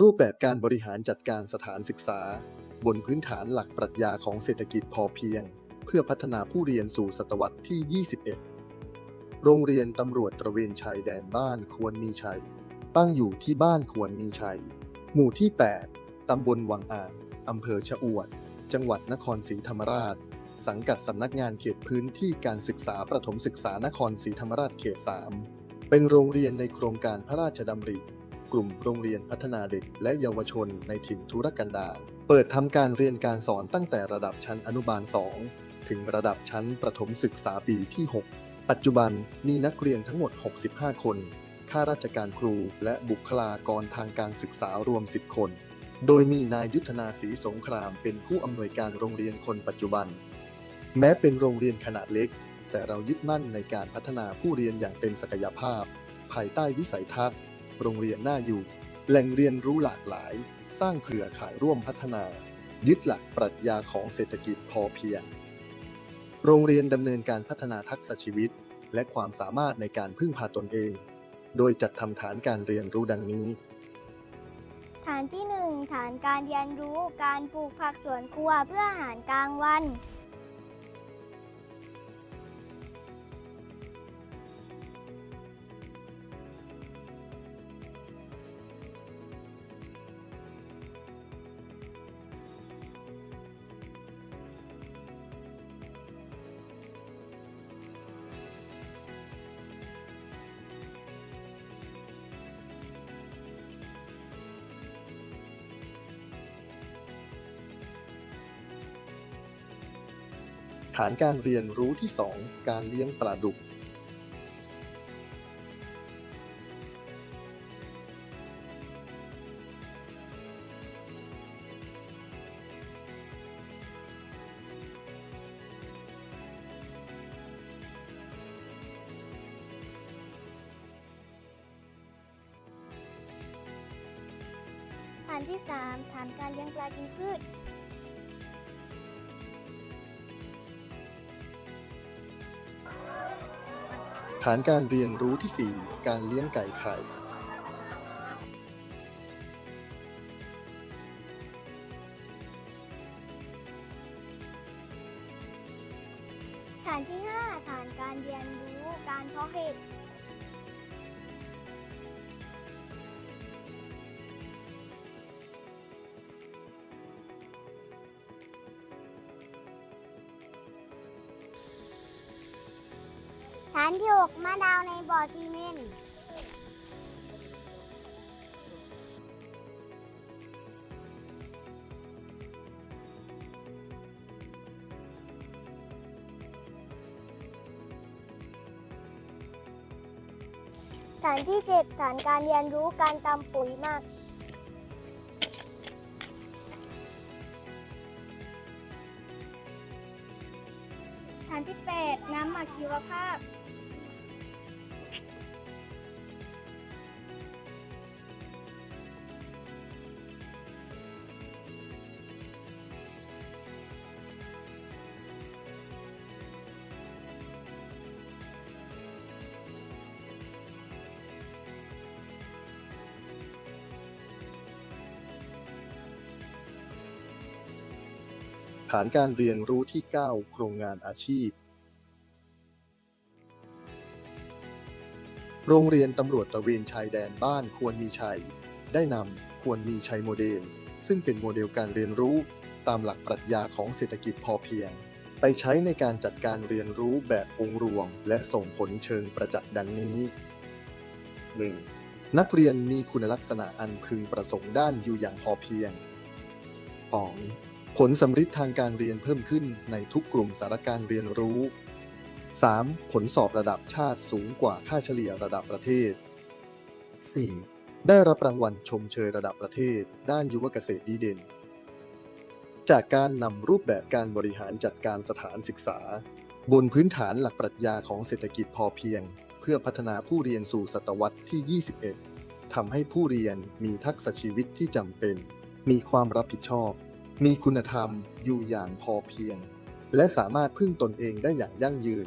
รูปแบบการบริหารจัดการสถานศึกษา บนพื้นฐานหลักปรัชญาของเศรษฐกิจพอเพียง เพื่อพัฒนาผู้เรียนสู่ศตวรรษที่ 21 โรงเรียนตำรวจตระเวนชายแดนบ้านควรมีชัย ตั้งอยู่ที่บ้านควรมีชัย หมู่ที่ 8 ตำบลวังอ่างอำเภอชะอวด จังหวัดนครศรีธรรมราช สังกัดสำนักงานเขตพื้นที่การศึกษาประถมศึกษานครศรีธรรมราชเขต 3 เป็นโรงเรียนในโครงการพระราชดำริ กลุ่มโรงเรียนพัฒนาเด็กและเยาวชนในถิ่นธุรกันดารเปิดทำการเรียนการสอนตั้งแต่ระดับชั้นอนุบาล 2 ถึงระดับชั้นประถมศึกษาปีที่ 6 ปัจจุบันมีนักเรียนทั้งหมด 65 คน ข้าราชการครูและบุคลากรทางการศึกษารวม 10 คน โดยมีนายยุทธนาศรีสงครามเป็นผู้อำนวยการโรงเรียนคนปัจจุบัน แม้เป็นโรงเรียนขนาดเล็ก แต่เรายึดมั่นในการพัฒนาผู้เรียนอย่างเต็มศักยภาพ ภายใต้วิสัยทัศน์ โรงเรียนน่าอยู่ แหล่งเรียนรู้หลากหลาย สร้างเครือข่ายร่วมพัฒนา ยึดหลักปรัชญาของเศรษฐกิจพอเพียง โรงเรียนดำเนินการพัฒนาทักษะชีวิต และความสามารถในการพึ่งพาตนเอง โดยจัดทำฐานการเรียนรู้ดังนี้ ฐานที่ 1 ฐานการเรียนรู้การปลูกผักสวนครัวเพื่ออาหารกลางวัน ฐานการเรียนรู้ที่ 2 การเลี้ยงปลาดุก ฐานที่ 3 ฐานการเลี้ยงปลากินพืช ฐานการเรียนรู้ที่ 4 การเลี้ยงไก่ไข่ฐานที่ 5 ฐานการเรียนรู้การเพาะเห็ด ฐานที่ 6 มะนาวในบ่อซีเมนต์ฐานที่ 7 ฐานการเรียนรู้การตำปุ๋ยมาก ฐานที่8น้ำหมักชีวภาพ ฐานการเรียนรู้ที่ 9 โครงงานอาชีพ โรงเรียนตำรวจตะเวนชายแดนบ้านควรมีชัย ได้นำควรมีชัยโมเดล ซึ่งเป็นโมเดลการเรียนรู้ตามหลักปรัชญาของเศรษฐกิจพอเพียง ไปใช้ในการจัดการเรียนรู้แบบองค์รวม และส่งผลเชิงประจักษ์ดังนี้ 1. นักเรียนมีคุณลักษณะอันพึงประสงค์ด้านอยู่อย่างพอเพียง 2. ผลสำฤทธิ์ทางการเรียนเพิ่มขึ้นในทุกกลุ่มสารการเรียนรู้ 3. ผลสอบระดับชาติสูงกว่าค่าเฉลี่ยระดับประเทศ 4. ได้รับรางวัลชมเชยระดับประเทศ ด้านยุวเกษตรดีเด่น จากการนำรูปแบบการบริหารจัดการสถานศึกษา บนพื้นฐานหลักปรัชญาของเศรษฐกิจพอเพียง เพื่อพัฒนาผู้เรียนสู่ศตวรรษที่ 21ทำให้ผู้เรียนมีทักษะชีวิตที่จำเป็น มีความรับผิดชอบ มีคุณธรรมอยู่อย่างพอเพียง และสามารถพึ่งตนเองได้อย่างยั่งยืน